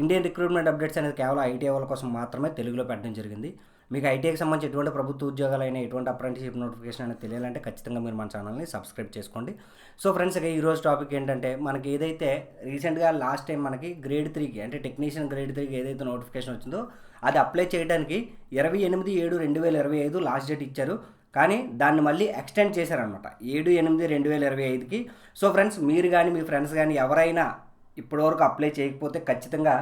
Indian recruitment updates అనేది కేవలం IT వాళ్ళ కోసం మాత్రమే తెలుగులో పెట్టడం జరిగింది. మీకు ఐటీఐకి సంబంధించి ఎటువంటి ప్రభుత్వ ఉద్యోగాలైనా ఎటువంటి అప్రెంటిషిప్ నోటిఫికేషన్ అనేది తెలియాలంటే ఖచ్చితంగా మీరు మన ఛానల్ని సబ్స్క్రైబ్ చేసుకోండి. సో ఫ్రెండ్స్ ఇక ఈరోజు టాపిక్ ఏంటంటే మనకి ఏదైతే రీసెంట్గా లాస్ట్ టైం మనకి గ్రేడ్ త్రీకి అంటే టెక్నీషియన్ గ్రేడ్ త్రీకి ఏదైతే నోటిఫికేషన్ వచ్చిందో అది అప్లై చేయడానికి ఇరవై ఎనిమిది ఏడు రెండు వేల ఇరవై ఐదు లాస్ట్ డేట్ ఇచ్చారు. కానీ దాన్ని మళ్ళీ ఎక్స్టెండ్ చేశారనమాట ఏడు ఎనిమిది రెండు వేల ఇరవై ఐదుకి. సో ఫ్రెండ్స్ మీరు కానీ మీ ఫ్రెండ్స్ కానీ ఎవరైనా ఇప్పటివరకు అప్లై చేయకపోతే ఖచ్చితంగా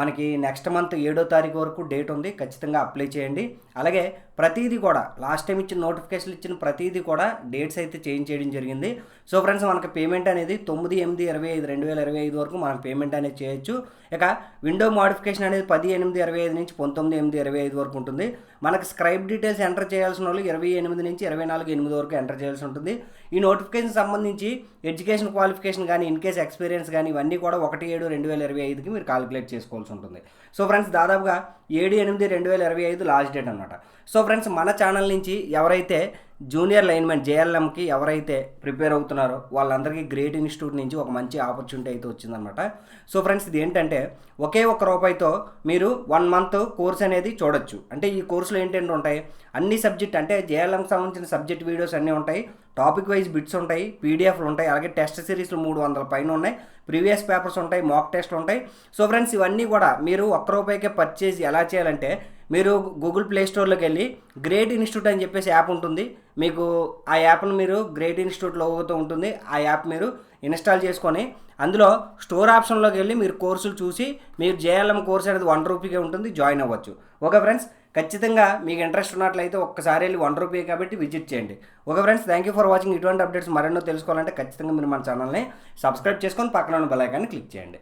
మనకి నెక్స్ట్ మంత్ ఏడో తారీఖు వరకు డేట్ ఉంది. ఖచ్చితంగా అప్లై చేయండి. అలాగే ప్రతిదీ కూడా లాస్ట్ టైం ఇచ్చిన నోటిఫికేషన్ ఇచ్చిన ప్రతిదీ కూడా డేట్స్ అయితే చేంజ్ చేయడం జరిగింది. సో ఫ్రెండ్స్ మనకి పేమెంట్ అనేది తొమ్మిది ఎనిమిది ఇరవై ఐదు రెండు వేల ఇరవై ఐదు వరకు మనం పేమెంట్ అనేది చేయొచ్చు. ఇక విండో మోడిఫికేషన్ అనేది పది ఎనిమిది ఇరవై ఐదు నుంచి పంతొమ్మిది ఎనిమిది ఇరవై ఐదు వరకు ఉంటుంది. మనకు స్క్రైబ్ డీటెయిల్స్ ఎంటర్ చేయాల్సిన వాళ్ళు ఇరవై ఎనిమిది నుంచి ఇరవై నాలుగు ఎనిమిది వరకు ఎంటర్ చేయాల్సి ఉంటుంది. ఈ నోటిఫికేషన్ సంబంధించి ఎడ్యుకేషన్ క్వాలిఫికేషన్ కానీ ఇన్ కేస్ ఎక్స్పీరియన్స్ కానీ ఇవన్నీ కూడా ఒకటి ఏడు రెండు వేల ఇరవై ఐదుకి మీరు కాలిక్యులేట్ చేసుకోవాల్సి ఉంటుంది. సో ఫ్రెండ్స్ దాదాపుగా ఏడు ఎనిమిది రెండు వేల ఇరవై ఐదు లాస్ట్ డేట్ అనమాట సో ఫ్రెండ్స్ మన ఛానల్ నుంచి ఎవరైతే జూనియర్ లైన్మెన్ జేఎల్ఎంకి ఎవరైతే ప్రిపేర్ అవుతున్నారో వాళ్ళందరికీ గ్రేట్ ఇన్స్టిట్యూట్ నుంచి ఒక మంచి ఆపర్చునిటీ అయితే వచ్చిందనమాట సో ఫ్రెండ్స్ ఇది ఏంటంటే ఒకే ఒక్క రూపాయితో మీరు వన్ మంత్ కోర్స్ అనేది చూడొచ్చు. అంటే ఈ కోర్సులో ఏంటంటే ఉంటాయి? అన్ని సబ్జెక్ట్ అంటే జేఎల్ఎంకి సంబంధించిన సబ్జెక్ట్ వీడియోస్ అన్నీ ఉంటాయి. టాపిక్ వైజ్ బిట్స్ ఉంటాయి పీడిఎఫ్లు ఉంటాయి అలాగే టెస్ట్ సిరీస్లు మూడు వందల పైన ఉన్నాయి ప్రీవియస్ పేపర్స్ ఉంటాయి మాక్ టెస్ట్లు ఉంటాయి. సో ఫ్రెండ్స్ ఇవన్నీ కూడా మీరు ఒక్క రూపాయికే పర్చేజ్ ఎలా చేయాలంటే మీరు గూగుల్ ప్లే స్టోర్లోకి వెళ్ళి గ్రేట్ ఇన్స్టిట్యూట్ అని చెప్పేసి యాప్ ఉంటుంది. మీకు ఆ యాప్ను మీరు గ్రేట్ ఇన్స్టిట్యూట్ లోగోతో ఉంటుంది. ఆ యాప్ మీరు ఇన్స్టాల్ చేసుకొని అందులో స్టోర్ ఆప్షన్లోకి వెళ్ళి మీరు కోర్సులు చూసి మీరు జేఎల్ఎం కోర్స్ అనేది వన్ రూపీకే ఉంటుంది. జాయిన్ అవ్వచ్చు. ఓకే ఫ్రెండ్స్ ఖచ్చితంగా మీకు ఇంట్రెస్ట్ ఉన్నట్లయితే ఒక్కసారి వెళ్ళి వన్ రూపీ కాబట్టి విజిట్ చేయండి. Okay friends thank you for watching ఇటువంటి అప్డేట్స్ మరెన్నో తెలుసుకోవాలంటే ఖచ్చితంగా మీరు మన ఛానల్ని సబ్స్క్రైబ్ చేసుకొని పక్కన ఉన్న బెల్ ఐకాన్ని క్లిక్ చేయండి.